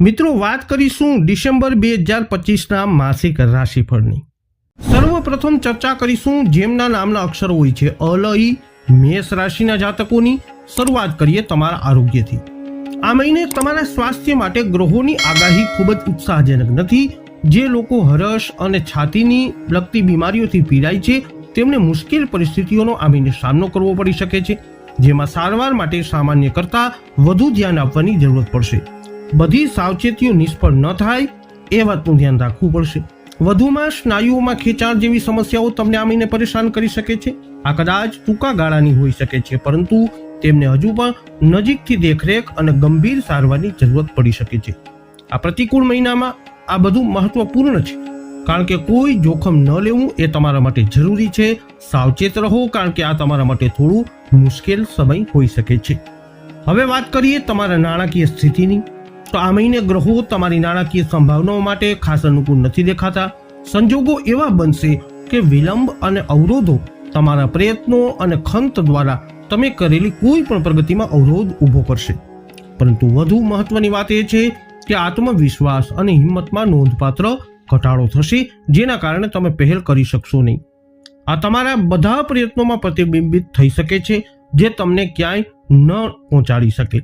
મિત્રો, વાત કરીશું ડિસેમ્બર બે હજાર પચીસના માસિક રાશિફળની. સર્વપ્રથમ ચર્ચા કરીશું જેમના નામના અક્ષરો હોય છે. અલઈ મેષ રાશિના જાતકોની શરૂઆત કરીએ તમારા આરોગ્યથી. આ મહિને તમારા સ્વાસ્થ્ય માટે ગ્રહોની આગાહી ખૂબ જ ઉત્સાહજનક નથી. જે લોકો હરસ અને છાતીની લગતી બીમારીઓથી પીડાય છે, તેમને મુશ્કેલ પરિસ્થિતિઓનો આ મહિને સામનો કરવો પડી શકે છે, જેમાં સારવાર માટે સામાન્ય કરતાં વધુ ધ્યાન આપવાની જરૂરત પડશે. બધી સાવચેતીઓ નિષ્ફળ ન થાય, એ વાતનું ધ્યાન રાખવું પડશે. વધુમાં સ્નાયુઓમાં ખેંચાણ જેવી સમસ્યાઓ તમને આ મહિને પરેશાન કરી શકે છે. આ કદાચ ટૂંકા ગાળાની હોઈ શકે છે, પરંતુ તેમને હજુ પણ નજીકથી દેખરેખ અને ગંભીર સારવારની જરૂરત પડી શકે છે. આ પ્રતિકૂળ મહિનામાં આ બધું મહત્વપૂર્ણ છે. કારણ કે કોઈ જોખમ ન લેવું એ તમારા માટે જરૂરી છે. સાવચેત રહો, કારણ કે આ તમારા માટે થોડું મુશ્કેલ સમય હોઈ શકે છે. હવે વાત કરીએ તમારા નાણાકીય સ્થિતિની. તો આ મહિને ગ્રહો તમારી નાણાકીય સંભાવનાઓ માટે ખાસ અનુકૂળ નથી દેખાતા. સંજોગો એવા બનશે કે વિલંબ અને અવરોધો તમારા પ્રયત્નો અને ખંત દ્વારા તમે કરેલી કોઈ પણ પ્રગતિમાં અવરોધ ઊભો કરશે. પરંતુ વધુ મહત્વની વાત એ છે કે આત્મવિશ્વાસ અને હિંમતમાં નોંધપાત્ર ઘટાડો થશે, જેના કારણે તમે પહેલ કરી શકશો નહીં. આ તમારા બધા પ્રયત્નોમાં પ્રતિબિંબિત થઈ શકે છે, જે તમને ક્યાંય ન પહોંચાડી શકે.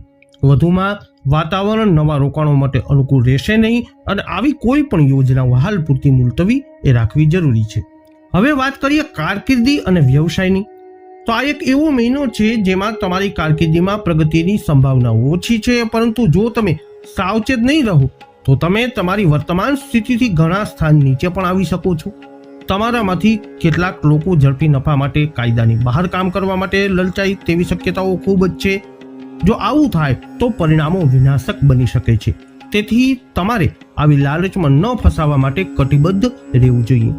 વધુમાં વાતાવરણ, નવા રોકાણો માટે અનુકૂળ રહેશે નહીં અને આવી કોઈ પણ યોજનાઓ હાલ પૂરતી મુલતવી એ રાખવી જરૂરી છે. હવે વાત કરીએ કારકિર્દી અને વ્યવસાયની. તો આ એક એવો મહિનો છે જેમાં તમારી કારકિર્દીમાં પ્રગતિની સંભાવનાઓ ઓછી છે, પરંતુ જો તમે સાવચેત નહીં રહો, તો તમે તમારી વર્તમાન સ્થિતિથી ઘણા સ્થાન નીચે પણ આવી શકો છો. તમારામાંથી કેટલાક લોકો ઝડપી નફા માટે કાયદાની બહાર કામ કરવા માટે લલચાઈ તેવી શક્યતાઓ ખૂબ જ છે. જો આવું થાય, તો પરિણામો વિનાશક બની શકે છે. તેથી તમારે આવી લાલચમાં ન ફસાવા માટે કટિબદ્ધ રહેવું જોઈએ.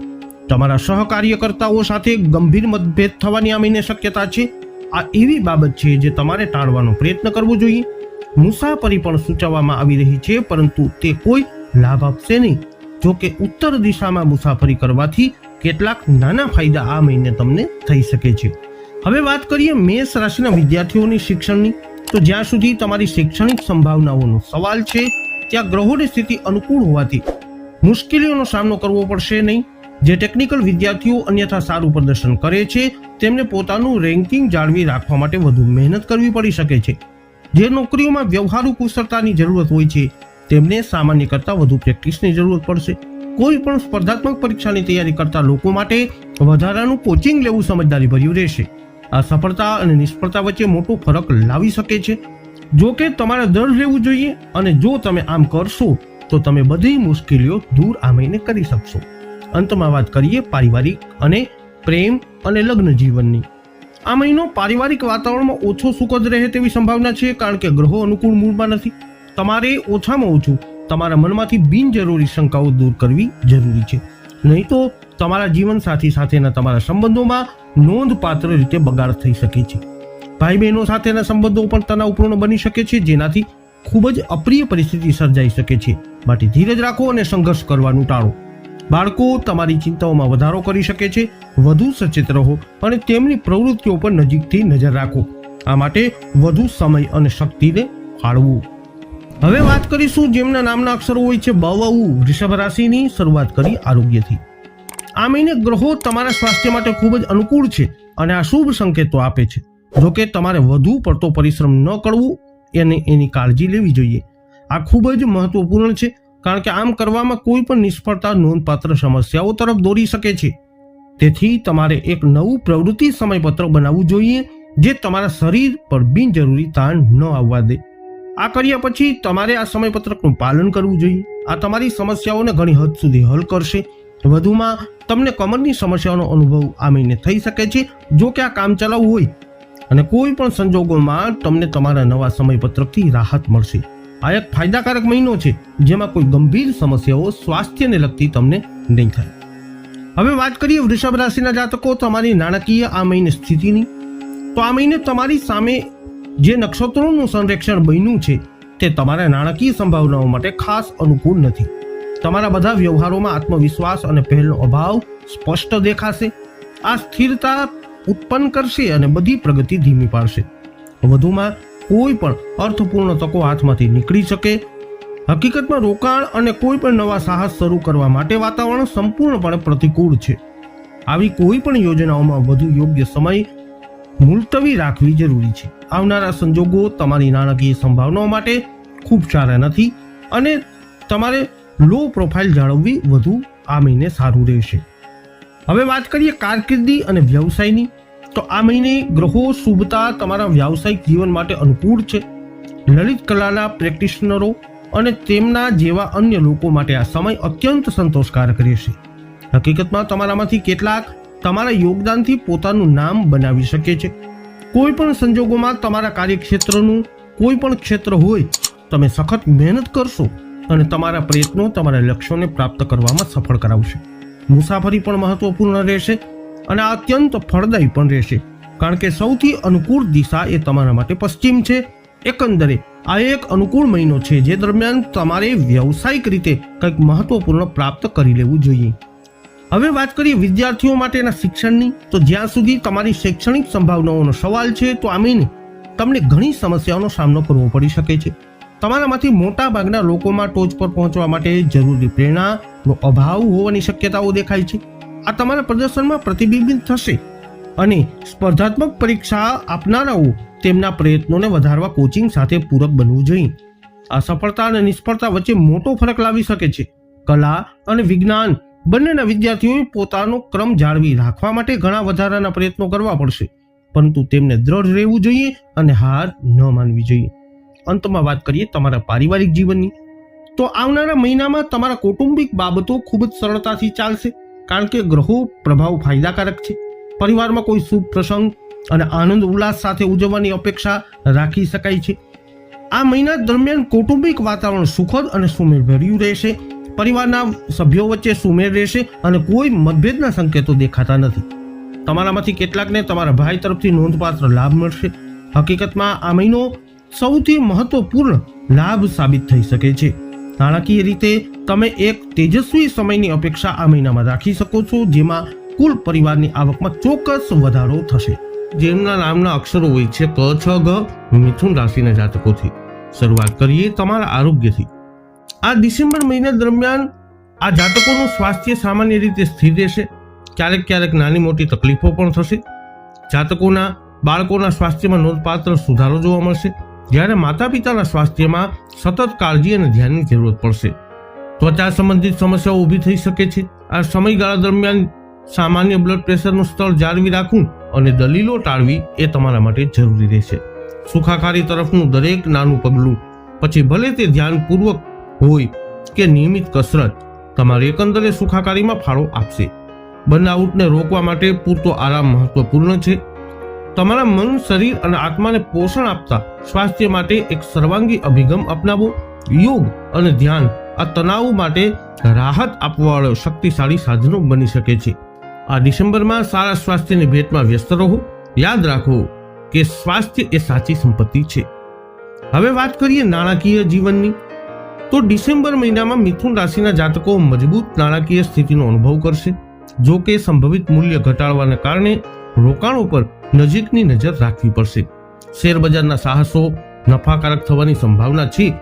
તમારા સહકાર્યકર્તાઓ સાથે ગંભીર મતભેદ થવાની આ મહિને શક્યતા છે. આ એવી બાબત છે જે તમારે ટાળવાનો પ્રયત્ન કરવો જોઈએ. મુસાફરી પણ સૂચવવામાં આવી રહી છે, પરંતુ તે કોઈ લાભ આપશે નહીં. જો કે ઉત્તર દિશામાં મુસાફરી કરવાથી કેટલાક નાના ફાયદા આ મહિને તમને થઈ શકે છે. હવે વાત કરીએ મેષ રાશિના વિદ્યાર્થીઓની શિક્ષણની. તો જ્યાં સુધી તમારી શૈક્ષણિક સંભાવનાઓનો સવાલ છે, ત્યાં ગ્રહોની સ્થિતિ અનુકૂળ હોવાથી મુશ્કેલીઓનો સામનો કરવો પડશે નહીં. જે ટેકનિકલ વિદ્યાર્થીઓ અન્યથા સારું પ્રદર્શન કરે છે, તેમને પોતાનું રેન્કિંગ જાળવી રાખવા માટે વધુ મહેનત કરવી પડી શકે છે. જે નોકરીઓમાં વ્યવહારુ કુશળતાની જરૂરત હોય છે, તેમને સામાન્ય કરતાં વધુ પ્રેક્ટિસની જરૂરત પડશે. કોઈ પણ સ્પર્ધાત્મક પરીક્ષાની તૈયારી કરતા લોકો માટે વધારાનું કોચિંગ લેવું સમજદારી ભર્યું રહેશે. સફળતા અને નિષ્ફળતા વચ્ચે મોટો ફરક લાવી શકે છે. જો કે તમારે દર રહેવું જોઈએ અને જો તમે આમ કરશો, તો તમે બધી મુશ્કેલીઓ દૂર આ મહિને કરી શકશો. અંતમાં વાત કરીએ પારિવારિક અને પ્રેમ અને લગ્ન જીવનની. આ મહિનો પારિવારિક વાતાવરણમાં ઓછો સુખદ રહે તેવી સંભાવના છે, કારણ કે ગ્રહો અનુકૂળ મૂળમાં નથી. તમારે ઓછામાં ઓછું તમારા મનમાંથી બિનજરૂરી શંકાઓ દૂર કરવી જરૂરી છે. નહીં તો તમારા જીવનસાથી સાથેના તમારા સંબંધોમાં નોંધપાત્ર રીતે બગાડ થઈ શકે છે. ભાઈ બહેનો સાથેના સંબંધો પણ તણાવપૂર્ણ બની શકે છે, જેનાથી ખૂબ જ અપ્રિય પરિસ્થિતિ સર્જાઈ શકે છે. માટે ધીરજ રાખો અને સંઘર્ષ કરવાનું ટાળો. બાળકો તમારી ચિંતાઓમાં વધારો કરી શકે છે, વધુ સચેત રહો અને તેમની પ્રવૃત્તિઓ પર નજીકથી નજર રાખો. આ માટે વધુ સમય અને શક્તિને ફાળવું. હવે વાત કરીશું જેમના નામના અક્ષરો હોય છે, બવઉ, વૃષભ રાશિની શરૂઆત કરી આરોગ્યથી. આ મહિને ગ્રહો તમારા સ્વાસ્થ્ય માટે ખૂબ જ અનુકૂળ છે અને આ શુભ સંકેતો આપે છે. જોકે તમારે વધુ પડતો પરિશ્રમ ન કરવું, એને એની કાળજી લેવી જોઈએ. આ ખૂબ જ મહત્વપૂર્ણ છે, કારણ કે આમ કરવામાં કોઈ પણ નિષ્ફળતા નોંધપાત્ર સમસ્યાઓ તરફ દોરી શકે છે. તેથી તમારે એક નવું પ્રવૃત્તિ સમયપત્ર બનાવવું જોઈએ, જે તમારા શરીર પર બિનજરૂરી તાણ ન આવવા દે. આ કર્યા પછી તમારે આ સમયપત્રકનું પાલન કરવું જોઈએ. આ તમારી સમસ્યાઓને ઘણી હદ સુધી હલ કરશે. વધુમાં તમને કમરની સમસ્યાનો અનુભવ આ મહિને થઈ શકે છે. જો કે આ કામ ચલાવવું હોય અને કોઈ પણ સંજોગોમાં તમને તમારા નવા સમયપત્રકથી રાહત મળશે. આ એક ફાયદાકારક મહિનો છે, જેમાં કોઈ ગંભીર સમસ્યાઓ સ્વાસ્થ્યને લગતી તમને નહીં થાય. હવે વાત કરીએ વૃષભ રાશિના જાતકો તમારી નાણાકીય આ મહિને સ્થિતિની. તો આ મહિને તમારી સામે જે નક્ષત્રોનું સંરક્ષણ બન્યું છે, તે તમારા નાણાકીય સંભાવનાઓ માટે ખાસ અનુકૂળ નથી. તમારા બધા વ્યવહારોમાં આત્મવિશ્વાસ અને પહેલનો અભાવ સ્પષ્ટ દેખાશે. આ સ્થિરતા ઉત્પન્ન કરશે અને બધી પ્રગતિ ધીમી પાડશે. વધુમાં કોઈ પણ અર્થપૂર્ણ તકો હાથમાંથી નીકળી શકે. હકીકતમાં રોકાણ અને કોઈ પણ નવા સાહસ શરૂ કરવા માટે વાતાવરણ સંપૂર્ણપણે પ્રતિકૂળ છે. આવી કોઈ પણ યોજનાઓમાં વધુ યોગ્ય સમય મુલતવી રાખવી જરૂરી છે. આવનારા સંજોગો તમારી નાણાકીય સંભાવનાઓ માટે ખૂબ સારા નથી અને તમારે લો પ્રોફાઇલ જાળવવી વધુ આ મહિને સારું રહેશે. હવે વાત કરીએ કારકિર્દી અને વ્યવસાયની. તો આ મહિને ગ્રહો શુભતા તમારા વ્યાવસાયિક જીવન માટે અનુકૂળ છે. લલિત કલાના પ્રેક્ટિશનરો અને તેમના જેવા અન્ય લોકો માટે આ સમય અત્યંત સંતોષકારક રહેશે. હકીકતમાં તમારામાંથી કેટલાક તમારા યોગદાનથી પોતાનું નામ બનાવી શકે છે. કોઈ પણ સંજોગોમાં તમારા કાર્યક્ષેત્રનું કોઈ પણ ક્ષેત્ર હોય, તમે સખત મહેનત કરશો. અને તમારા પ્રયત્નો તમારા લક્ષ્યોને પ્રાપ્ત કરવામાં સફળ કરાવશે. મુસાફરી પણ મહત્વપૂર્ણ રહેશે અને અત્યંત ફળદાયી પણ રહેશે. કારણ કે સૌથી અનુકૂળ દિશા એ તમારા માટે પશ્ચિમ છે. એકંદરે, આ એક અનુકૂળ મહિનો છે જે દરમિયાન તમારે વ્યવસાયિક રીતે કંઈક મહત્વપૂર્ણ પ્રાપ્ત કરી લેવું જોઈએ. હવે વાત કરીએ વિદ્યાર્થીઓ માટેના શિક્ષણની. તો જ્યાં સુધી તમારી શૈક્ષણિક સંભાવનાઓનો સવાલ છે, તો આમીને, તમને ઘણી સમસ્યાઓનો સામનો કરવો પડી શકે છે. તમારામાંથી મોટા ભાગના લોકોમાં ટોચ પર પહોંચવા માટે જરૂરી પ્રેરણાનો અભાવ હોવાની શક્યતાઓ દેખાય છે. આ તમારા પ્રદર્શનમાં પ્રતિબિંબિત થશે અને સ્પર્ધાત્મક પરીક્ષા આપનારાઓ તેમના પ્રયત્નોને વધારવા કોચિંગ સાથે પૂરક બનવું જોઈએ. અસફળતા અને નિષ્ફળતા વચ્ચે મોટો ફરક લાવી શકે છે. કલા અને વિજ્ઞાન બંનેના વિદ્યાર્થીઓએ પોતાનો ક્રમ જાળવી રાખવા માટે ઘણા વધારાના પ્રયત્નો કરવા પડશે. પરંતુ તેમને દ્રઢ રહેવું જોઈએ અને હાર ન માનવી જોઈએ. અંતમાં વાત કરીએ તમારા પારિવારિક જીવનની, તો આવનારા મહિનામાં તમારા કૌટુંબિક બાબતો ખૂબ જ સરળતાથી ચાલશે, કારણ કે ગ્રહો પ્રભાવ ફાયદાકારક છે. પરિવારમાં કોઈ શુભ પ્રસંગ અને આનંદ ઉલ્લાસ સાથે ઉજવવાની અપેક્ષા રાખી શકાય છે. આ મહિના દરમિયાન કૌટુંબિક વાતાવરણ સુખદ અને સુમેળભર્યું રહેશે, પરિવારના સભ્યો વચ્ચે સુમેળ રહેશે અને કોઈ મતભેદના સંકેતો દેખાતા નથી. તમારામાંથી કેટલાકને તમારા ભાઈ તરફથી નોંધપાત્ર લાભ મળશે. હકીકતમાં આ મહિનો સૌથી મહત્વપૂર્ણ લાભ સાબિત થઈ શકે છે. નાણાકીય રીતે, તમે એક તેજસ્વી સમયની અપેક્ષા આ મહિનામાં રાખી શકો છો, જેમાં કુલ પરિવારની આવકમાં ચોક્કસ વધારો થશે. જેમના નામના અક્ષરો હોય છે ક, છ, ગ, મિથુન રાશિના જાતકોથી. શરૂઆત કરીએ તમારા આરોગ્યથી. આ ડિસેમ્બર મહિના દરમિયાન આ જાતકોનું સ્વાસ્થ્ય સામાન્ય રીતે સ્થિર રહેશે. ક્યારેક ક્યારેક નાની મોટી તકલીફો પણ થશે. જાતકોના, બાળકોના સ્વાસ્થ્યમાં નોંધપાત્ર સુધારો જોવા મળશે. જ્યારે માતા પિતાના સ્વાસ્થ્યમાં સતત કાળજી અને ધ્યાનની જરૂરત પડશે. ત્વચા સંબંધિત સમસ્યાઓ ઊભી થઈ શકે છે. આ સમયગાળા દરમિયાન સામાન્ય બ્લડ પ્રેશરનું સ્તર જાળવી રાખવું અને દલીલો ટાળવી એ તમારા માટે જરૂરી રહેશે. સુખાકારી તરફનું દરેક નાનું પગલું, પછી ભલે તે ધ્યાનપૂર્વક હોય કે નિયમિત કસરત, તમારે એકંદરે સુખાકારીમાં ફાળો આપશે. બર્નઆઉટને રોકવા માટે પૂરતો આરામ મહત્વપૂર્ણ છે. તમારા મન, શરીર અને આત્માને પોષણ આપતા સ્વાસ્થ્ય માટે એક સર્વાંગી અભિગમ અપનાવો. યોગ અને ધ્યાન આ તણાવ માટે રાહત આપવાવાળો શક્તિશાળી સાધનો બની શકે છે. આ ડિસેમ્બરમાં સારા સ્વાસ્થ્યની ભેટમાં વ્યસ્ત રહો. યાદ રાખો કે સ્વાસ્થ્ય એ સાચી સંપત્તિ છે. હવે વાત કરીએ નાણાકીય જીવનની. તો ડિસેમ્બર મહિનામાં મિથુન રાશિના જાતકો મજબૂત નાણાકીય સ્થિતિનો અનુભવ કરશે. જો કે સંભવિત મૂલ્ય ઘટાડવાને કારણે રોકાણો પર નજીકની નજર રાખવી પડશે. શેરબજારના સાહસો નફાકારક થવાની સંભાવના છે.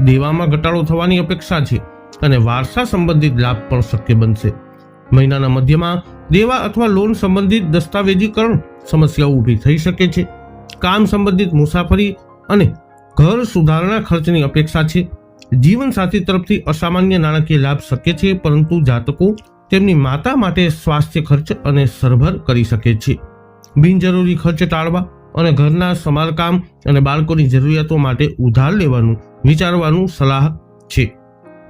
દેવામાં ઘટાડો થવાની અપેક્ષા છે અને વારસા સંબંધિત લાભ પણ શક્ય બનશે. મહિનાના મધ્યમાં દેવા અથવા લોન સંબંધિત દસ્તાવેજીકરણ સમસ્યાઓ ઊભી થઈ શકે છે. કામ સંબંધિત મુસાફરી અને ઘર સુધારણા ખર્ચની અપેક્ષા છે. જીવનસાથી તરફથી અસામાન્ય નાણાકીય લાભ શક્ય છે, પરંતુ જાતકો તેમની માતા માટે સ્વાસ્થ્ય ખર્ચ અને સરભર કરી શકે છે. બિનજરૂરી ખર્ચ ટાળવા અને ઘરના સમારકામ અને બાળકોની જરૂરિયાતો માટે ઉધાર લેવાનું વિચારવાનું સલાહ છે.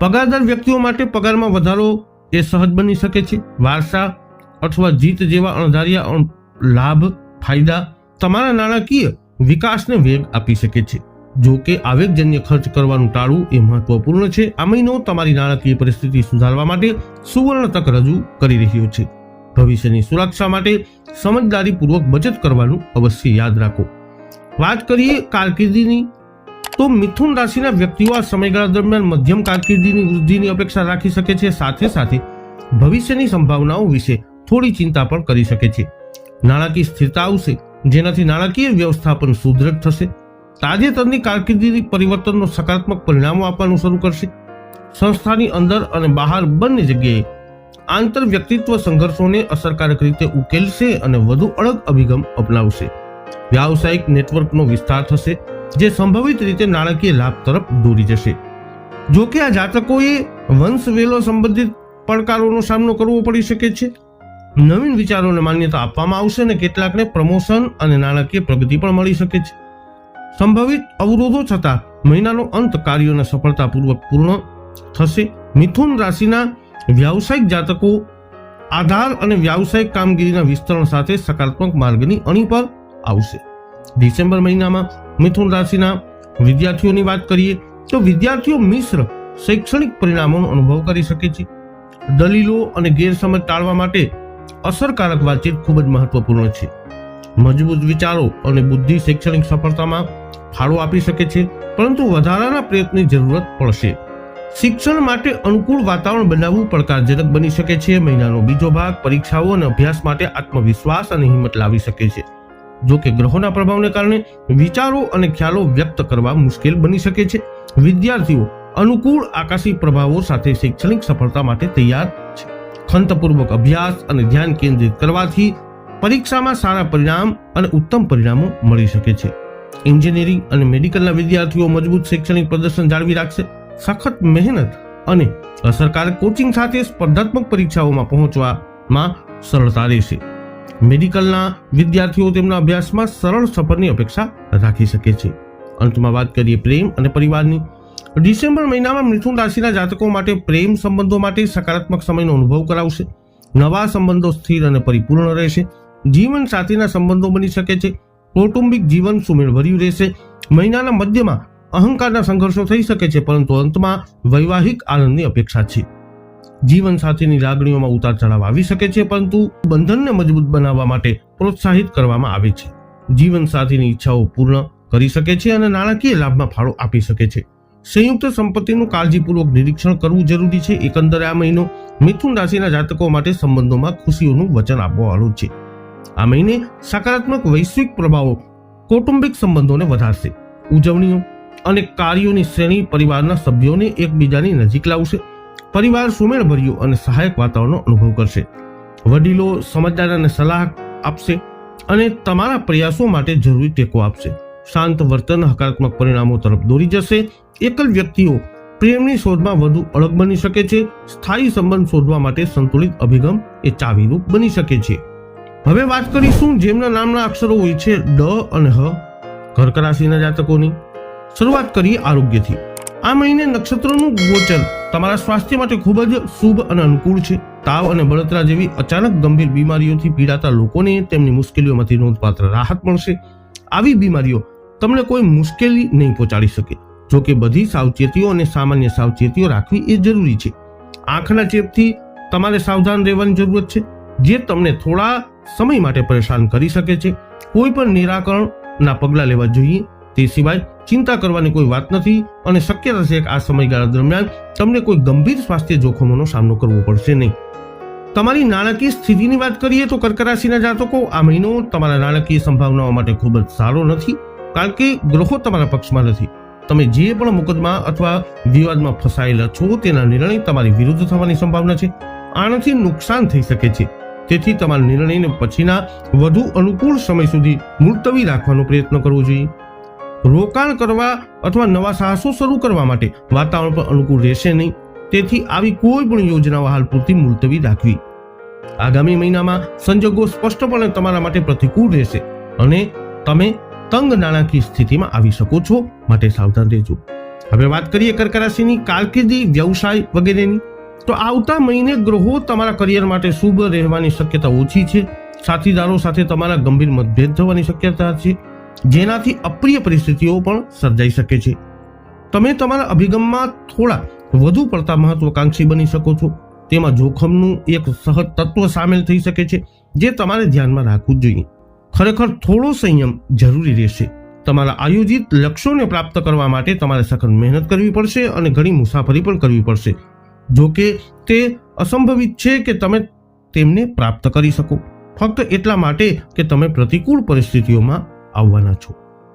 પગારદાર વ્યક્તિઓ માટે પગારમાં વધારો એ સહજ બની શકે છે. વારસા અથવા જીત જેવા અણધાર્યા લાભ, ફાયદા તમારા નાણાકીય વિકાસને વેગ આપી શકે છે. જો કે આવેગજન્ય ખર્ચ કરવાનું ટાળવું એ મહત્વપૂર્ણ છે. આ મહિનો તમારી નાણાકીય પરિસ્થિતિ સુધારવા માટે સુવર્ણ તક રજૂ કરી રહ્યો છે. ભવિષ્યની સુરક્ષા માટે સમજદારીપૂર્વક બચત કરવાનું અવશ્ય યાદ રાખો. વાત કરીએ કારકિર્દીની, તો મિથુન રાશિના વ્યક્તિઓ આ સમયગાળા દરમિયાન મધ્યમ કારકિર્દીની વૃદ્ધિની અપેક્ષા રાખી શકે છે, સાથે સાથે ભવિષ્યની સંભાવનાઓ વિશે થોડી ચિંતા પણ કરી શકે છે. નાણાકીય સ્થિરતા આવશે, જેનાથી નાણાકીય વ્યવસ્થાપન સુદૃઢ થશે. તાજેતરની કારકિર્દીની પરિવર્તનનો સકારાત્મક પરિણામો આપવાનું શરૂ કરશે. સંસ્થાની અંદર અને બહાર બંને જગ્યાએ આંતર વ્યક્તિત્વ સંઘર્ષોને અસરકારક રીતે ઉકેલશે અને વધુ અળગ અભિગમ અપનાવશે. વ્યાવસાયિક નેટવર્કનો વિસ્તાર થશે, જે સંભવિત રીતે નાણાકીય લાભ તરફ દોરી જશે. જો કે આ જાતકોએ વંશવેલો સંબંધિત પડકારોનો સામનો કરવો પડી શકે છે. નવીન વિચારોને માન્યતા આપવામાં આવશે અને કેટલાકને પ્રમોશન અને નાણાકીય પ્રગતિ પણ મળી શકે છે. સંભવિત અવરોધો છતાં મહિનાનો અંત કાર્યોને સફળતાપૂર્વક પૂર્ણ થશે. મિથુન રાશિના વ્યાવસાયિક જાતકો આધાર અને વ્યાવસાયિક કામગીરીના વિસ્તરણ સાથે સકારાત્મક માર્ગની અણી પર આવશે. ડિસેમ્બર મહિનામાં મિથુન રાશિના વિદ્યાર્થીઓની વાત કરીએ, તો વિદ્યાર્થીઓ મિશ્ર શૈક્ષણિક પરિણામોનો અનુભવ કરી શકે છે. દલીલો અને ગેરસમજ ટાળવા માટે અસરકારક વાતચીત ખૂબ જ મહત્વપૂર્ણ છે. મજબૂત વિચારો અને બુદ્ધિ શૈક્ષણિક સફળતામાં ફાળો આપી શકે છે, પરંતુ વધારાના પ્રયત્નની જરૂરત પડશે. શિક્ષણ માટે અનુકૂળ વાતાવરણ બનાવવું પડકારજનક બની શકે છે. મહિનાનો બીજો ભાગ પરીક્ષાઓ અને અભ્યાસ માટે આત્મવિશ્વાસ અને હિંમત લાવી શકે છે. જો કે ગ્રહોના પ્રભાવને કારણે વિચારો અને ખ્યાલો વ્યક્ત કરવા મુશ્કેલ બની શકે છે. વિદ્યાર્થીઓ અનુકૂળ આકાશી પ્રભાવો સાથે શૈક્ષણિક સફળતા માટે તૈયાર છે. ખંતપૂર્વક અભ્યાસ અને ધ્યાન કેન્દ્રિત કરવાથી પરીક્ષામાં સારા પરિણામ અને ઉત્તમ પરિણામો મળી શકે છે. એન્જિનિયરિંગ અને મેડિકલના વિદ્યાર્થીઓ મજબૂત શૈક્ષણિક પ્રદર્શન જાળવી રાખશે. સખત મહેનત અને અસરકારક કોચિંગ સાથે સ્પર્ધાત્મક પરીક્ષાઓમાં પહોંચવામાં સરળતા રહેશે. મેડિકલના વિદ્યાર્થીઓ તેમના અભ્યાસમાં સરળ સફરની અપેક્ષા રાખી શકે છે. અંતમાં વાત કરીએ પ્રેમ અને પરિવારની. ડિસેમ્બર મહિનામાં મિથુન રાશિના જાતકો માટે પ્રેમ સંબંધો માટે સકારાત્મક સમયનો અનુભવ કરાવશે. નવા સંબંધો સ્થિર અને પરિપૂર્ણ રહેશે. જીવન સાથીના સંબંધો બની શકે છે. કૌટુંબિક જીવન સુમેળભર્યું રહેશે. મહિનાના મધ્યમાં અહંકારના સંઘર્ષો થઈ શકે છે, પરંતુ અંતમાં વૈવાહિક આનંદની અપેક્ષા છે. જીવન સાથીની લાગણીઓમાં ઉતાર ચઢાવ આવી શકે છે, પરંતુ બંધનને મજબૂત બનાવવા માટે પ્રોત્સાહિત કરવામાં આવે છે. જીવન સાથીની ઈચ્છાઓ પૂર્ણ કરી શકે છે અને નાણાકીય લાભમાં ફાળો આપી શકે છે. સંયુક્ત સંપત્તિનું કાળજીપૂર્વક નિરીક્ષણ કરવું જરૂરી છે. એકંદરે આ મહિનો મિથુન રાશિના જાતકો માટે સંબંધોમાં ખુશીઓનું વચન આપવાવાળો છે. આ મહિને સકારાત્મક વૈશ્વિક પ્રભાવો કૌટુંબિક સંબંધોને વધારશે. ઉજવણીઓ અને કાર્યોની શ્રેણી પરિવારના સભ્યોને એકબીજાની નજીક લાવશે. પરિવાર સુમેળભર્યું અને સહાયક વાતાવરણનો અનુભવ કરશે. વડીલો સમજદાર અને સલાહ આપશે અને તમારા પ્રયાસો માટે જરૂરી ટેકો આપશે. શાંત વર્તન હકારાત્મક પરિણામો તરફ દોરી જશે. એકલ વ્યક્તિઓ પ્રેમની શોધમાં વધુ અળગ બની શકે છે. સ્થાયી સંબંધ શોધવા માટે સંતુલિત અભિગમ એ ચાવીરૂપ બની શકે છે. હવે વાત કરીશું જેમના નામના અક્ષરો હોય છે ડ અને હ. કર્ક રાશિના જાતકોની. શરૂઆત કરીએ આરોગ્યથી. આ મહિને નક્ષત્રોનું ગોચર તમારા સ્વાસ્થ્ય માટે ખૂબ જ શુભ અને અનુકૂળ છે. તાવ અને બળતરા જેવી અચાનક ગંભીર બીમારીઓથી પીડાતા લોકોને તેમની મુશ્કેલીઓમાંથી નોંધપાત્ર રાહત મળશે. આવી બીમારીઓ તમને કોઈ મુશ્કેલી નહીં પહોંચાડી શકે. જો કે બધી સાવચેતીઓ અને સામાન્ય સાવચેતીઓ રાખવી એ જરૂરી છે. આંખના ચેપથી તમારે સાવધાન રહેવાની જરૂરત છે, જે તમને થોડા સમય માટે પરેશાન કરી શકે છે. કોઈ પણ નિરાકરણના પગલાં લેવા જોઈએ. તે સિવાય ચિંતા કરવાની કોઈ વાત નથી અને શક્યતા છે કે આ સમયગાળા દરમિયાન તમને કોઈ ગંભીર સ્વાસ્થ્ય જોખમોનો સામનો કરવો પડશે નહીં. તમારી નાણાકીય સ્થિતિની વાત કરીએ તો કર્ક રાશિના જાતકો આ મહિનો તમારા નાણાકીય સંભાવનાઓ માટે ખૂબ જ સારો નથી કારણ કે ગ્રહો તમારા પક્ષમાં નથી. તમે જે પણ મુકદમા અથવા વિવાદમાં ફસાયેલા છો તેના નિર્ણય તમારી વિરુદ્ધ થવાની સંભાવના છે. આનાથી નુકસાન થઈ શકે છે. તેથી તમારા નિર્ણયને પછીના વધુ અનુકૂળ સમય સુધી મુલતવી રાખવાનો પ્રયત્ન કરવો જોઈએ. રોકાણ કરવા અથવા નવા સાહસો શરૂ કરવા માટે વાતાવરણ પણ અનુકૂળ રહેશે નહીં. તેથી આવી કોઈ પણ યોજનાઓ હાલ પૂરતી મુલતવી રાખવી. આગામી મહિનામાં સંજોગો સ્પષ્ટપણે તમારા માટે પ્રતિકૂળ રહેશે અને તમે તંગ નાણાકીય સ્થિતિમાં આવી શકો છો માટે સાવધાન રહેજો. હવે વાત કરીએ કર્ક રાશિની કારકિર્દી, વ્યવસાય વગેરેની. તો આવતા મહિને ગ્રહો તમારા કરિયર માટે શુભ રહેવાની શક્યતા ઓછી છે. સાથીદારો સાથે તમારા ગંભીર મતભેદ થવાની શક્યતા છે. જેનાથી અપ્રિય પરિસ્થિતિઓ પણ સર્જાઈ શકે છે. તમે તમારા અભિગમમાં થોડા વધુ પડતા મહત્વકાંક્ષી બની શકો છો. તેમાં જોખમનું એક સહજ તત્વ સામેલ થઈ શકે છે, જે તમારે ધ્યાનમાં રાખવું જોઈએ. ખરેખર થોડો સંયમ જરૂરી રહેશે. તમારા આયોજિત લક્ષ્યોને પ્રાપ્ત કરવા માટે તમારે સખત મહેનત કરવી પડશે અને ઘણી મુસાફરી પણ કરવી પડશે. જો કે તે અસંભવિત છે કે તમે તેમને પ્રાપ્ત કરી શકો. ફક્ત એટલા માટે કે તમે પ્રતિકૂળ પરિસ્થિતિઓમાં આવવાના છો.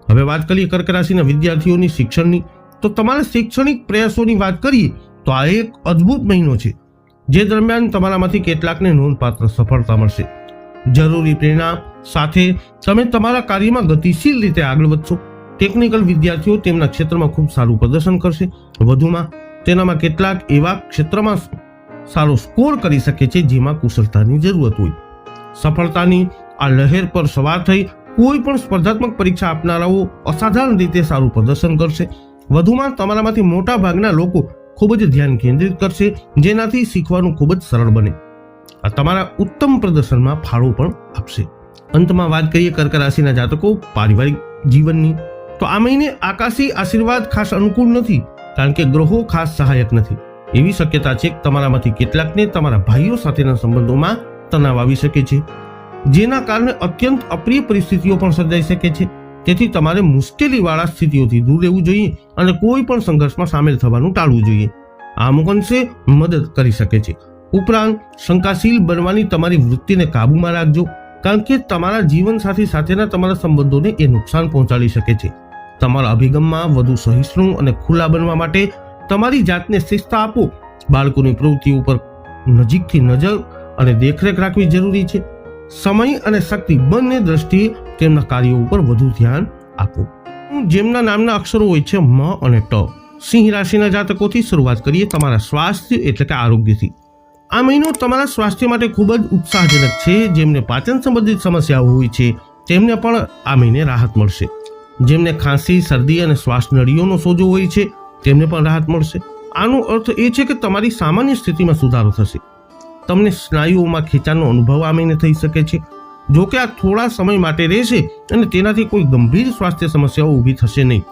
હવે વાત કરીએ કર્ક રાશિના વિદ્યાર્થીઓની શિક્ષણની. તો તમારા શૈક્ષણિક પ્રયાસોની વાત કરીએ, તો આ એક અદ્ભુત મહિનો છે, જે દરમિયાન તમારામાંથી કેટલાકને નોંધપાત્ર સફળતા મળશે. જરૂરી પ્રેરણા સાથે તમે તમારા કાર્યમાં ગતિશીલ રીતે આગળ વધશો. ટેકનિકલ વિદ્યાર્થીઓ તેમના ક્ષેત્રમાં ખૂબ સારું પ્રદર્શન કરશે. વધુમાં, તેનામાં કેટલાક એવા ક્ષેત્રમાં સારો સ્કોર કરી શકે છે જેમાં કુશળતાની જરૂરત હોય. સફળતાની આ લહેર પર સવાર થઈ કોઈ પણ સ્પર્ધાત્મક પરીક્ષા આપનારાઓ અસાધારણ રીતે સારું પ્રદર્શન કરશે. વધુમાં તમારામાંથી મોટા ભાગના લોકો ખૂબ જ ધ્યાન કેન્દ્રિત કરશે, જેનાથી શીખવાનું ખૂબ જ સરળ બને. આ તમારા ઉત્તમ પ્રદર્શનમાં ફાળો પણ આપશે. અંતમાં વાત કરીએ કર્ક રાશિના જાતકો પારિવારિક જીવનની. તો આ મહિને આકાશી આશીર્વાદ ખાસ અનુકૂળ નથી, કારણ કે ગ્રહો ખાસ સહાયક નથી. એવી શક્યતા છે કે તમારામાંથી કેટલાકને તમારા ભાઈઓ સાથેના સંબંધોમાં તણાવ આવી શકે છે. જેના કારણે અત્યંત અપ્રિય પરિસ્થિતિઓ પણ સર્જાઈ શકે છે. તેથી તમારે મુશ્કેલીવાળા સ્થિતિઓથી દૂર રહેવું જોઈએ અને કોઈ પણ સંઘર્ષમાં સામેલ થવાનું ટાળવું જોઈએ. અમુક અંશે મદદ કરી શકે છે. ઉપરાંત, શંકાશીલ બનવાની તમારી વૃત્તિને કાબૂમાં રાખજો, કારણ કે તમારા જીવનસાથી સાથેના તમારા સંબંધોને એ નુકસાન પહોંચાડી શકે છે. તમારા અભિગમમાં વધુ સહિષ્ણુ અને ખુલ્લા બનવા માટે તમારી જાતને શિસ્ત આપો. બાળકોની પ્રવૃત્તિ ઉપર નજીકથી નજર અને દેખરેખ રાખવી જરૂરી છે. સમય અને શક્તિ બંને દ્રષ્ટિએ તેમના કાર્યો ઉપર વધુ ધ્યાન આપો. જેમના નામના અક્ષરો હોય છે, મ અને ટ. સિંહ રાશિના જાતકોથી શરૂઆત કરીએ તમારા સ્વાસ્થ્ય એટલે કે આરોગ્યથી. આ મહિનો તમારા સ્વાસ્થ્ય માટે ખૂબ જ ઉત્સાહજનક છે, જેમને પાચન સંબંધિત સમસ્યાઓ હોય છે, તેમને પણ આ મહિને રાહત મળશે. જેમને ખાંસી, શરદી અને શ્વાસ નળીઓનો સોજો હોય છે, તેમને પણ રાહત મળશે. આનો અર્થ એ છે કે તમારી સામાન્ય સ્થિતિમાં સુધારો થશે. તમને સ્નાયુઓમાં ખેંચાણનો અનુભવ આ મહિને થઈ શકે છે. જો કે આ થોડા સમય માટે રહેશે અને તેનાથી કોઈ ગંભીર સ્વાસ્થ્ય સમસ્યાઓ ઊભી થશે નહીં.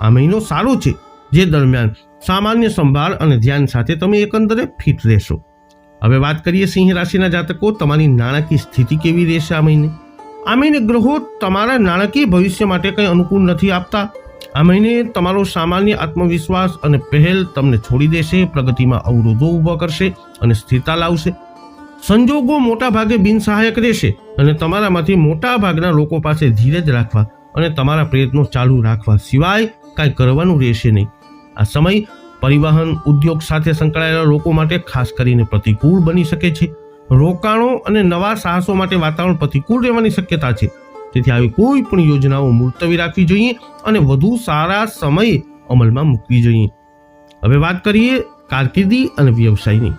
આ મહિનો સારો છે, જે દરમિયાન સામાન્ય સંભાળ અને ધ્યાન સાથે તમે એકંદરે ફિટ રહેશો. હવે વાત કરીએ સિંહ રાશિના જાતકો, તમારી નાણાકીય સ્થિતિ કેવી રહેશે આ મહિને? આ મહિને ગ્રહો તમારા નાણાકીય ભવિષ્ય માટે કંઈ અનુકૂળ નથી આપતા. આ મહિને તમારો સામાન્ય આત્મવિશ્વાસ અને પહેલ તમને છોડી દેશે, પ્રગતિમાં અવરોધો ઊભા કરશે અને સ્થિરતા લાવશે. સંજોગો મોટા ભાગે બિનસહાયક રહેશે અને તમારામાંથી મોટા ભાગના લોકો પાસે ધીરજ રાખવા અને તમારા પ્રયત્નો ચાલુ રાખવા સિવાય કાંઈ કરવાનું રહેશે નહીં. આ સમય પરિવહન, ઉદ્યોગ સાથે સંકળાયેલા લોકો માટે ખાસ કરીને પ્રતિકૂળ બની શકે છે. રોકાણો અને નવા સાહસો માટે વાતાવરણ પ્રતિકૂળ રહેવાની શક્યતા છે. તેથી આવી કોઈ પણ યોજનાઓ મુલતવી રાખવી જોઈએ અને વધુ સારા સમયે અમલમાં મૂકવી જોઈએ. હવે વાત કરીએ કારકિર્દી અને વ્યવસાયની.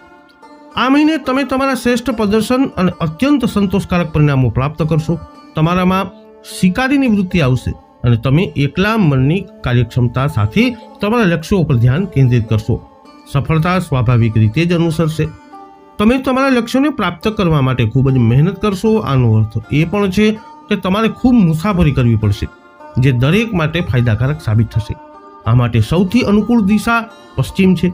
આ મહિને તમે તમારા શ્રેષ્ઠ પ્રદર્શન અને અત્યંત સંતોષકારક પરિણામો પ્રાપ્ત કરશો. તમારામાં શિકારીની વૃત્તિ આવશે અને તમે એકલા મનની કાર્યક્ષમતા સાથે તમારા લક્ષ્યો પર ધ્યાન કેન્દ્રિત કરશો. સફળતા સ્વાભાવિક રીતે જ અનુસરશે. તમે તમારા લક્ષ્યોને પ્રાપ્ત કરવા માટે ખૂબ જ મહેનત કરશો. આનો અર્થ એ પણ છે કે તમારે ખૂબ મુસાફરી કરવી પડશે, જે દરેક માટે ફાયદાકારક સાબિત થશે. આ માટે સૌથી અનુકૂળ દિશા પશ્ચિમ છે.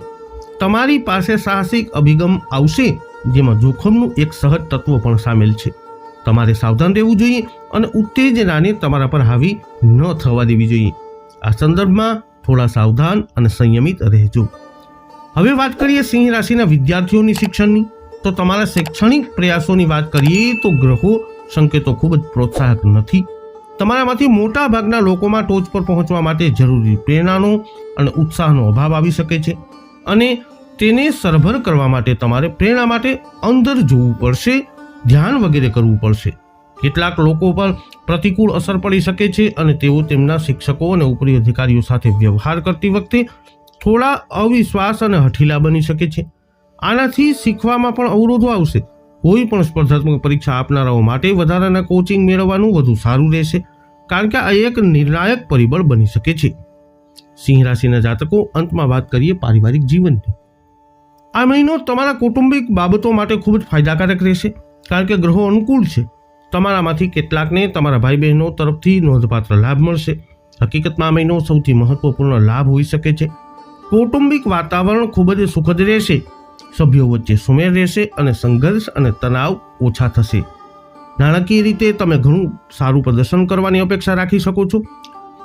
તમારી પાસે સાહસિક અભિગમ આવશે, જેમાં જોખમનું એક સહજ તત્વ પણ સામેલ છે. તમારે સાવધાન રહેવું જોઈએ અને ઉત્તેજનાને તમારા પર હાવી ન થવા દેવી જોઈએ. આ સંદર્ભમાં થોડા સાવધાન અને સંયમિત રહેજો. હવે વાત કરીએ સિંહ રાશિના વિદ્યાર્થીઓની શિક્ષણની. તો તમારા શૈક્ષણિક પ્રયાસોની વાત કરીએ તો ગ્રહો સંકેતો ખૂબ જ પ્રોત્સાહક નથી. તમારામાંથી મોટા ભાગના લોકોમાં ટોચ પર પહોંચવા માટે જરૂરી પ્રેરણાનો અને ઉત્સાહનો અભાવ આવી શકે છે અને તેને સરભર કરવા માટે તમારે પ્રેરણા માટે અંદર જોવું પડશે, ધ્યાન વગેરે કરવું પડશે. કેટલાક લોકો પર પ્રતિકૂળ અસર પડી શકે છે અને તેઓ તેમના શિક્ષકો અને ઉપરી અધિકારીઓ સાથે વ્યવહાર કરતી વખતે થોડા અવિશ્વાસ અને હઠીલા બની શકે છે. આનાથી શીખવામાં પણ અવરોધો આવશે. કોઈ પણ સ્પર્ધાત્મક પરીક્ષા આપનારાઓ માટે વધારાના કોચિંગ મેળવવાનું વધુ સારું રહેશે, કારણ કે આ એક નિર્ણાયક પરિબળ બની શકે છે. સિંહ રાશિના જાતકો, અંતમાં વાત કરીએ પારિવારિક જીવનની. આ મહિનો તમારા કૌટુંબિક બાબતો માટે ખૂબ જ ફાયદાકારક રહેશે, કારણ કે ગ્રહો અનુકૂળ છે. તમારામાંથી કેટલાકને તમારા ભાઈ બહેનો તરફથી નોંધપાત્ર લાભ મળશે. હકીકતમાં આ મહિનો સૌથી મહત્વપૂર્ણ લાભ હોઈ શકે છે. કૌટુંબિક વાતાવરણ ખૂબ જ સુખદ રહેશે. સભ્યો વચ્ચે સુમેળ રહેશે અને સંઘર્ષ અને તણાવ ઓછા થશે. નાણાકીય રીતે તમે ઘણું સારું પ્રદર્શન કરવાની અપેક્ષા રાખી શકો છો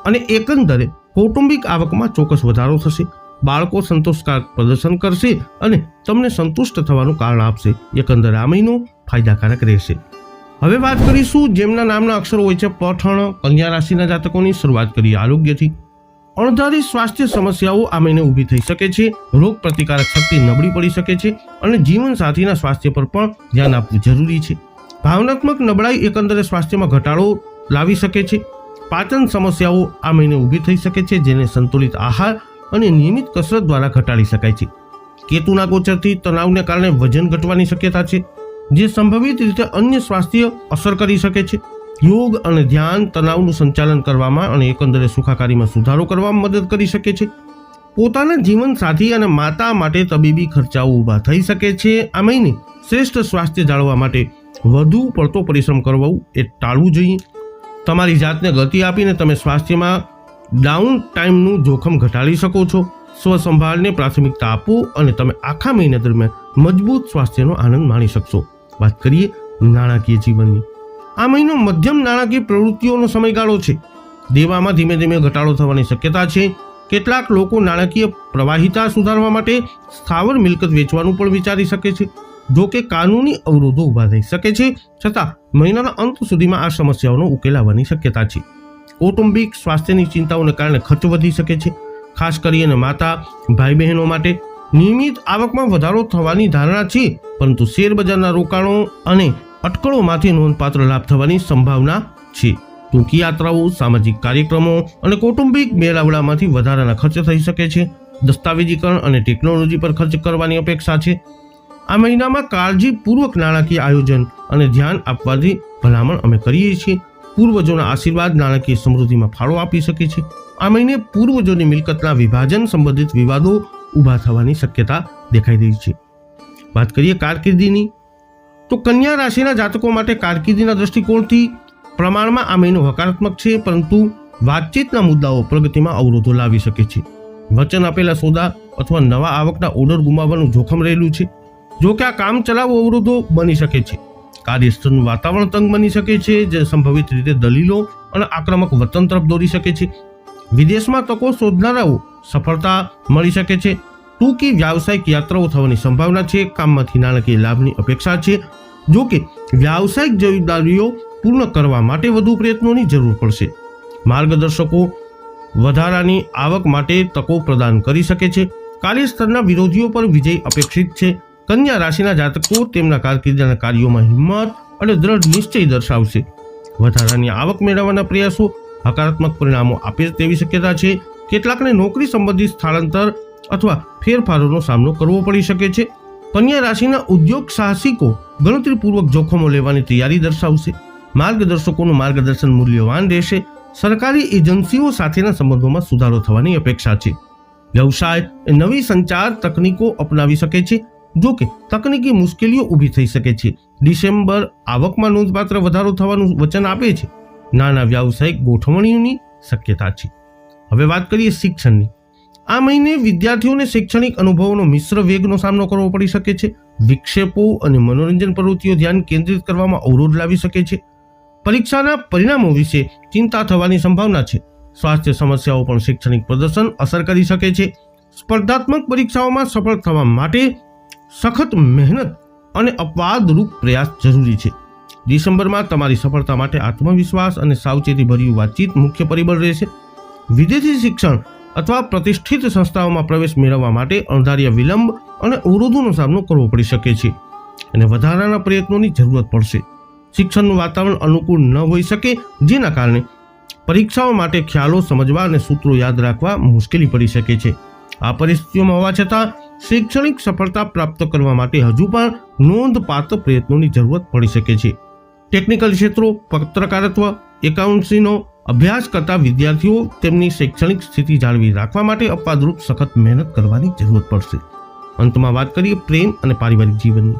અને એકંદરે કૌટુંબિક આવકમાં ચોક્કસ વધારો થશે. બાળકો સંતોષકારક પ્રદર્શન કરશે અને તમને સંતુષ્ટ થવાનું કારણ આપશે. એકંદરે આ મહિનો ફાયદાકારક રહેશે. હવે વાત કરીશું જેમના નામના અક્ષરો હોય છે, પઠણ, કન્યા રાશિના જાતકોની. શરૂઆત કરીએ આરોગ્યથી. અણધારી સ્વાસ્થ્ય સમસ્યાઓ આ મહિને ઊભી થઈ શકે છે, રોગ પ્રતિકારક શક્તિ નબળી પડી શકે છે અને જીવનસાથીના સ્વાસ્થ્ય પર પણ ધ્યાન આપવું જરૂરી છે. ભાવનાત્મક નબળાઈ એકંદરે સ્વાસ્થ્યમાં ઘટાડો લાવી શકે છે. પાચન સમસ્યાઓ આ મહિને ઊભી થઈ શકે છે, જેને સંતુલિત આહાર અને નિયમિત કસરત દ્વારા ઘટાડી શકાય છે. કેતુના ગોચરથી તણાવને કારણે વજન ઘટવાની શક્યતા છે, જે સંભવિત રીતે અન્ય સ્વાસ્થ્ય અસર કરી શકે છે. યોગ અને ધ્યાન તણાવનું સંચાલન કરવામાં અને એકંદરે સુખાકારીમાં સુધારો કરવામાં મદદ કરી શકે છે. પોતાના જીવનસાથી અને માતા માટે તબીબી ખર્ચાઓ ઊભા થઈ શકે છે. આ મહિને શ્રેષ્ઠ સ્વાસ્થ્ય જાળવવા માટે વધુ પડતો પરિશ્રમ કરવો એ ટાળવું જોઈએ. તમારી જાતને ગતિ આપીને તમે સ્વાસ્થ્યમાં ડાઉન ટાઈમનું જોખમ ઘટાડી શકો છો. સ્વસંભાળને પ્રાથમિકતા આપો અને તમે આખા મહિના દરમિયાન મજબૂત સ્વાસ્થ્યનો આનંદ માણી શકશો. વાત કરીએ નાણાકીય જીવનની. આ મહિનો મધ્યમ નાણાકીય પ્રવૃત્તિઓનો સમયગાળો છે. દેવામાં ધીમે ધીમે ઘટાડો થવાની શક્યતા છે. કેટલાક લોકો નાણાકીય પ્રવાહિતા સુધારવા માટે સ્થાવર મિલકત વેચવાનું પણ વિચારી શકે છે. જો કે કાનૂની અવરોધો ઊભા થઈ શકે છે, છતાં મહિનાના અંત સુધીમાં આ સમસ્યાઓનો ઉકેલ આવવાની શક્યતા છે. કૌટુંબિક સ્વાસ્થ્યની ચિંતાઓને કારણે ખર્ચ વધી શકે છે. ખાસ કરીને માતા ભાઈ બહેનો માટે નિયમિત આવકમાં વધારો થવાની ધારણા છે, પરંતુ શેરબજારના રોકાણો અને અટકળોમાંથી નોંધપાત્ર લાભ થવાની સંભાવના છે. ટૂંકી યાત્રાઓ સામાજિક કાર્યક્રમો અને કૌટુંબિક મેળાવડામાંથી વધારાના ખર્ચ થઈ શકે છે. દસ્તાવેજીકરણ અને ટેકનોલોજી પર ખર્ચ કરવાની અપેક્ષા છે. આ મહિનામાં કાળજીપૂર્વક નાણાકીય આયોજન અને ધ્યાન આપવાથી ભલામણ અમે કરીએ છીએ. પૂર્વજોના આશીર્વાદ નાણાકીય સમૃદ્ધિમાં ફાળો આપી શકે છે. આ મહિને પૂર્વજોની મિલકતના વિભાજન સંબંધિત વિવાદો ઊભા થવાની શક્યતા દેખાઈ રહી છે. વાત કરીએ કારકિર્દીની. તો કન્યા રાશિના જાતકો માટે કારકિર્દીના દૃષ્ટિકોણથી પ્રમાણમાં આ મહિનો હકારાત્મક છે, પરંતુ વાતચીતના મુદ્દાઓ પ્રગતિમાં અવરોધો લાવી શકે છે. વચન આપેલા સોદા અથવા નવા આવકના ઓર્ડર ગુમાવવાનું જોખમ રહેલું છે, જો કે આ કામ ચલાવ અવરોધો બની શકે છે. કાર્યસ્થળનું વાતાવરણ તંગ બની શકે છે, જે સંભવિત રીતે દલીલો અને આક્રમક વર્તન તરફ દોરી શકે છે. વિદેશમાં તકો શોધનારાઓ સફળતા મળી શકે છે ટૂંકી વ્યાવસાયિક યાત્રાઓ થવાની સંભાવના છે. કામમાંથી નાણાકીય લાભની અપેક્ષા છે. જો કે વ્યાવસાયિક જવાબદારીઓ પૂર્ણ કરવા માટે વધુ પ્રયત્નોની જરૂર પડશે. માર્ગદર્શકો વધારાની આવક માટે તકો પ્રદાન કરી શકે છે. કાર્યસ્થળના વિરોધીઓ પર વિજય અપેક્ષિત છે. કન્યા રાશિના જાતકો તેમના કારકિર્દીના કાર્યોમાં હિંમત અને દ્રઢ નિશ્ચય દર્શાવશે. વધારાની આવક મેળવવાના પ્રયાસો હકારાત્મક પરિણામો આપે તેવી શક્યતા છે. કેટલાકને નોકરી સંબંધિત સ્થળાંતર અથવા ફેરફારોનો સામનો કરવો પડી શકે છે. કન્યા રાશિના ઉદ્યોગ સાહસિકો ગણતરીપૂર્વક જોખમો લેવાની તૈયારી દર્શાવશે. માર્ગદર્શકોનું માર્ગદર્શન મૂલ્યવાન રહેશે. સરકારી એજન્સીઓ સાથેના સંબંધોમાં સુધારો થવાની અપેક્ષા છે. વ્યવસાય એ નવી સંચાર તકનીકો અપનાવી શકે છે. જો કે તકનીકી મુશ્કેલીઓ ઊભી થઈ શકે છે. ડિસેમ્બર આવકમાં નોંધપાત્ર વધારો થવાનું વચન આપે છે. નાના વ્યાવસાયિક ગોઠવણીઓની શક્યતા છે. હવે વાત કરીએ શિક્ષણની. આ મહિને વિદ્યાર્થીઓને શૈક્ષણિક અનુભવોનો મિશ્ર વેગનો સામનો કરવો પડી શકે છે. વિક્ષેપો અને મનોરંજન પ્રવૃત્તિઓ ધ્યાન કેન્દ્રિત કરવામાં અવરોધ લાવી શકે છે. પરીક્ષાના પરિણામો વિશે ચિંતા થવાની સંભાવના છે. સ્વાસ્થ્ય સમસ્યાઓ પણ શૈક્ષણિક પ્રદર્શન અસર કરી શકે છે. સ્પર્ધાત્મક પરીક્ષાઓમાં સફળ થવા માટે સખત મહેનત અને અપવાદરૂપ પ્રયાસ જરૂરી છે. ડિસેમ્બરમાં તમારી સફળતા માટે આત્મવિશ્વાસ અને સાવચેતીભર્યું વાતચીત મુખ્ય પરિબળ રહેશે. વિદેશી શિક્ષણ અથવા પ્રતિષ્ઠિત સંસ્થાઓમાં પ્રવેશ મેળવવા માટે અણધાર્ય વિલંબ અને અવરોધોનો સામનો કરવો પડી શકે છે. અને વધારાના પ્રયત્નોની જરૂરત પડશે. શિક્ષણનું વાતાવરણ અનુકૂળ ન હોઈ શકે, જેના કારણે પરીક્ષાઓ માટે ખ્યાલો સમજવા અને સૂત્રો યાદ રાખવા મુશ્કેલી પડી શકે છે. આ પરિસ્થિતિઓમાં હોવા છતાં, શૈક્ષણિક સફળતા પ્રાપ્ત કરવા માટે હજુ પણ નોંધપાત્ર પ્રયત્નોની જરૂરત પડી શકે છે. ટેકનિકલ ક્ષેત્રો, પત્રકારત્વ, એકાઉન્ટસીનો અભ્યાસ કરતા વિદ્યાર્થીઓ તેમની શૈક્ષણિક સ્થિતિ જાળવી રાખવા માટે અપવાદરૂપ સખત મહેનત કરવાની જરૂરત પડશે. અંતમાં વાત કરીએ પ્રેમ અને પારિવારિક જીવનની.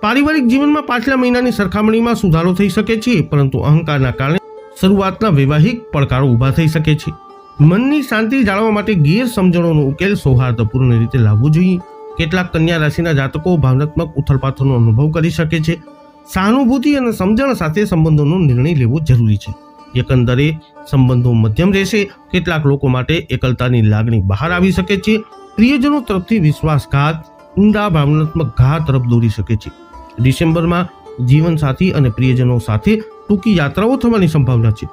પારિવારિક જીવનમાં પાછલા મહિનાની સરખામણીમાં સુધારો થઈ શકે છે, પરંતુ અહંકારના કારણે શરૂઆતના વૈવાહિક પડકારો ઊભા થઈ શકે છે. મનની શાંતિ જાળવવા માટે ગેરસમજણોનો ઉકેલ સૌહાર્દપૂર્ણ રીતે લાવવો જોઈએ. કેટલાક કન્યા રાશિના જાતકો ભાવનાત્મક ઉથલપાથરનો અનુભવ કરી શકે છે. સહાનુભૂતિ અને સમજણ સાથે સંબંધોનો નિર્ણય લેવો જરૂરી છે. એકંદરે સંબંધો મધ્યમ રહેશે. કેટલાક લોકો માટે એકલતાની લાગણી બહાર આવી શકે છે. પ્રિયજનો તરફથી વિશ્વાસઘાત, ઊંડા ભાવનાત્મક ઘા તરફ દોરી શકે છે. ડિસેમ્બરમાં જીવનસાથી અને પ્રિયજનો સાથે ટૂંકી યાત્રાઓ થવાની સંભાવના છે.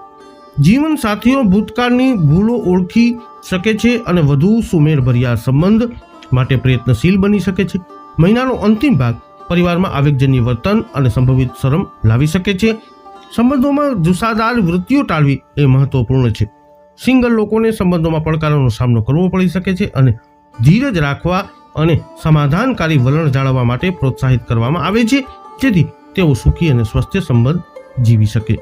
જીવનસાથીઓ ભૂતકાળની ભૂલો ઓળખી શકે છે અને વધુ સુમેળભર્યા સંબંધ માટે પ્રયત્નશીલ બની શકે છે. મહિનાનો અંતિમ ભાગ પરિવારમાં આવેગજન્ય વર્તન અને સંભવિત શરમ લાવી શકે છે. સંબંધોમાં જુસ્સાદાર વૃત્તિઓ ટાળવી એ મહત્વપૂર્ણ છે. સિંગલ લોકોને સંબંધોમાં પડકારોનો સામનો કરવો પડી શકે છે અને ધીરજ રાખવા અને સમાધાનકારી વલણ જાળવવા માટે પ્રોત્સાહિત કરવામાં આવે છે, જેથી તેઓ સુખી અને સ્વસ્થ સંબંધ જીવી શકે.